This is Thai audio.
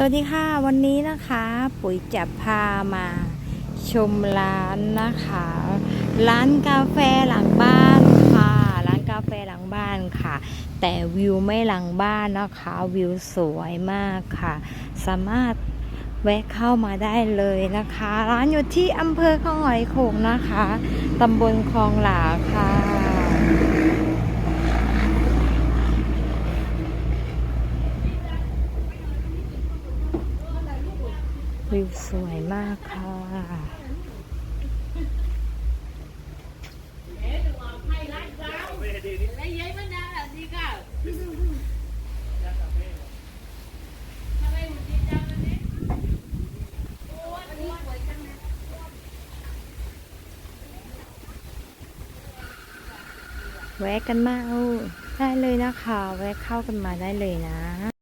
สวัสดีค่ะ วันนี้นะคะ ปุ๋ยจะพามาชมร้านนะคะ ร้านกาแฟหลังบ้านค่ะ ร้านกาแฟหลังบ้านค่ะ แต่วิวไม่หลังบ้านนะคะ วิวสวยมากค่ะ สามารถแวะเข้ามาได้เลยนะคะ ร้านอยู่ที่อำเภอคลองหอยโขงนะคะตำบลคลองหลาค่ะ วิวสวยมากค่ะแวะกันมาเอาได้เลยนะคะ แวะเข้ากันมาได้เลยนะ